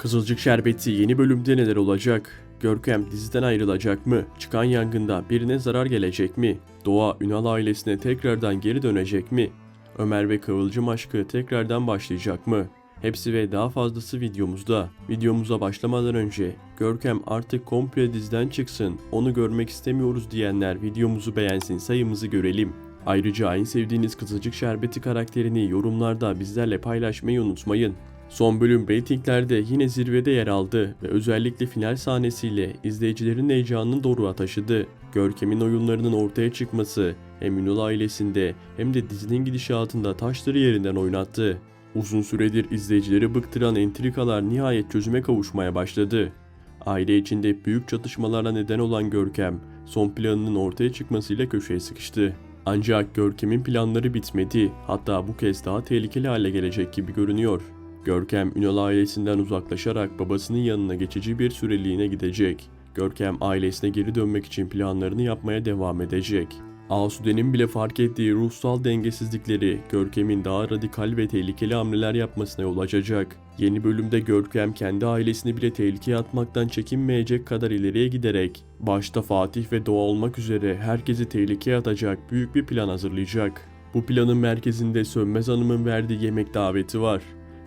Kızılcık Şerbeti yeni bölümde neler olacak? Görkem diziden ayrılacak mı? Çıkan yangında birine zarar gelecek mi? Doğa Ünal ailesine tekrardan geri dönecek mi? Ömer ve Kıvılcım aşkı tekrardan başlayacak mı? Hepsi ve daha fazlası videomuzda. Videomuza başlamadan önce Görkem artık komple diziden çıksın, onu görmek istemiyoruz diyenler videomuzu beğensin sayımızı görelim. Ayrıca en sevdiğiniz Kızılcık Şerbeti karakterini yorumlarda bizlerle paylaşmayı unutmayın. Son bölüm reytinglerde yine zirvede yer aldı ve özellikle final sahnesiyle izleyicilerin heyecanını doruğa taşıdı. Görkem'in oyunlarının ortaya çıkması hem Ünal ailesinde hem de dizinin gidişatında taşları yerinden oynattı. Uzun süredir izleyicileri bıktıran entrikalar nihayet çözüme kavuşmaya başladı. Aile içinde büyük çatışmalara neden olan Görkem, son planının ortaya çıkmasıyla köşeye sıkıştı. Ancak Görkem'in planları bitmedi. Hatta bu kez daha tehlikeli hale gelecek gibi görünüyor. Görkem Ünal ailesinden uzaklaşarak babasının yanına geçici bir süreliğine gidecek. Görkem ailesine geri dönmek için planlarını yapmaya devam edecek. Asude'nin bile fark ettiği ruhsal dengesizlikleri Görkem'in daha radikal ve tehlikeli hamleler yapmasına yol açacak. Yeni bölümde Görkem kendi ailesini bile tehlikeye atmaktan çekinmeyecek kadar ileriye giderek başta Fatih ve Doğa olmak üzere herkesi tehlikeye atacak büyük bir plan hazırlayacak. Bu planın merkezinde Sönmez Hanım'ın verdiği yemek daveti var.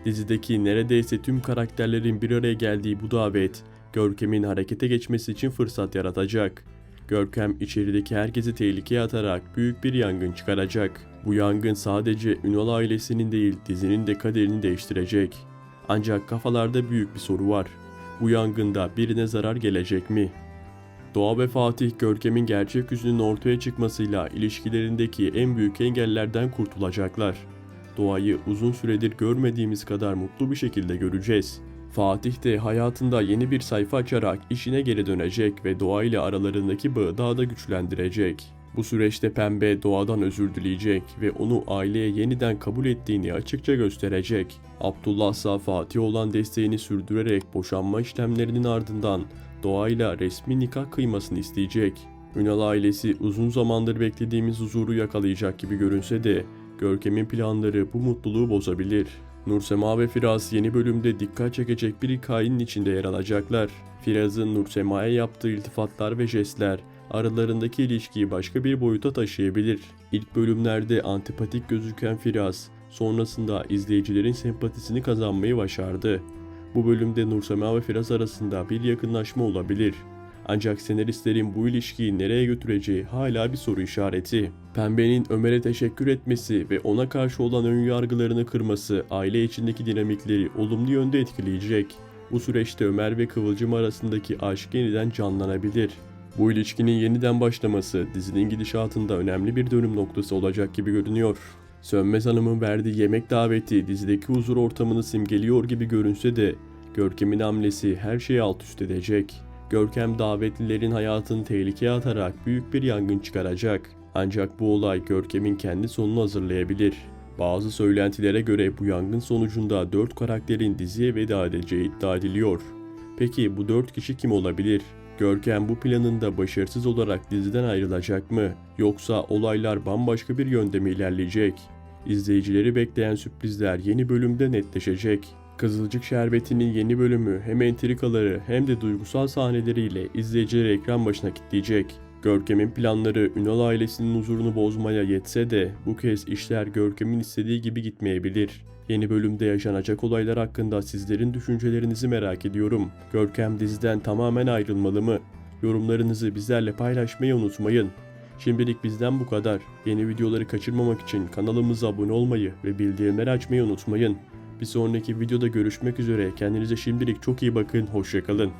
Dizideki neredeyse tüm karakterlerin bir araya geldiği bu davet, Görkem'in harekete geçmesi için fırsat yaratacak. Görkem içerideki herkesi tehlikeye atarak büyük bir yangın çıkaracak. Bu yangın sadece Ünal ailesinin değil dizinin de kaderini değiştirecek. Ancak kafalarda büyük bir soru var. Bu yangında birine zarar gelecek mi? Doğa ve Fatih Görkem'in gerçek yüzünün ortaya çıkmasıyla ilişkilerindeki en büyük engellerden kurtulacaklar. Doğayı uzun süredir görmediğimiz kadar mutlu bir şekilde göreceğiz. Fatih de hayatında yeni bir sayfa açarak işine geri dönecek ve Doğa ile aralarındaki bağı daha da güçlendirecek. Bu süreçte Pembe Doğa'dan özür dileyecek ve onu aileye yeniden kabul ettiğini açıkça gösterecek. Abdullah ise Fatih olan desteğini sürdürerek boşanma işlemlerinin ardından Doğa ile resmi nikah kıymasını isteyecek. Ünal ailesi uzun zamandır beklediğimiz huzuru yakalayacak gibi görünse de Görkem'in planları bu mutluluğu bozabilir. Nursema ve Firaz yeni bölümde dikkat çekecek bir hikayenin içinde yer alacaklar. Firaz'ın Nursema'ya yaptığı iltifatlar ve jestler aralarındaki ilişkiyi başka bir boyuta taşıyabilir. İlk bölümlerde antipatik gözüken Firaz, sonrasında izleyicilerin sempatisini kazanmayı başardı. Bu bölümde Nursema ve Firaz arasında bir yakınlaşma olabilir. Ancak senaristlerin bu ilişkiyi nereye götüreceği hala bir soru işareti. Pembe'nin Ömer'e teşekkür etmesi ve ona karşı olan ön yargılarını kırması aile içindeki dinamikleri olumlu yönde etkileyecek. Bu süreçte Ömer ve Kıvılcım arasındaki aşk yeniden canlanabilir. Bu ilişkinin yeniden başlaması dizinin gidişatında önemli bir dönüm noktası olacak gibi görünüyor. Sönmez Hanım'ın verdiği yemek daveti dizideki huzur ortamını simgeliyor gibi görünse de Görkem'in hamlesi her şeyi alt üst edecek. Görkem davetlilerin hayatını tehlikeye atarak büyük bir yangın çıkaracak. Ancak bu olay Görkem'in kendi sonunu hazırlayabilir. Bazı söylentilere göre bu yangın sonucunda 4 karakterin diziye veda edeceği iddia ediliyor. Peki bu 4 kişi kim olabilir? Görkem bu planında başarısız olarak diziden ayrılacak mı? Yoksa olaylar bambaşka bir yönde mi ilerleyecek? İzleyicileri bekleyen sürprizler yeni bölümde netleşecek. Kızılcık Şerbeti'nin yeni bölümü hem entrikaları hem de duygusal sahneleriyle izleyicileri ekran başına kitleyecek. Görkem'in planları Ünal ailesinin huzurunu bozmaya yetse de bu kez işler Görkem'in istediği gibi gitmeyebilir. Yeni bölümde yaşanacak olaylar hakkında sizlerin düşüncelerinizi merak ediyorum. Görkem diziden tamamen ayrılmalı mı? Yorumlarınızı bizlerle paylaşmayı unutmayın. Şimdilik bizden bu kadar. Yeni videoları kaçırmamak için kanalımıza abone olmayı ve bildirimleri açmayı unutmayın. Bir sonraki videoda görüşmek üzere. Kendinize şimdilik çok iyi bakın. Hoşçakalın.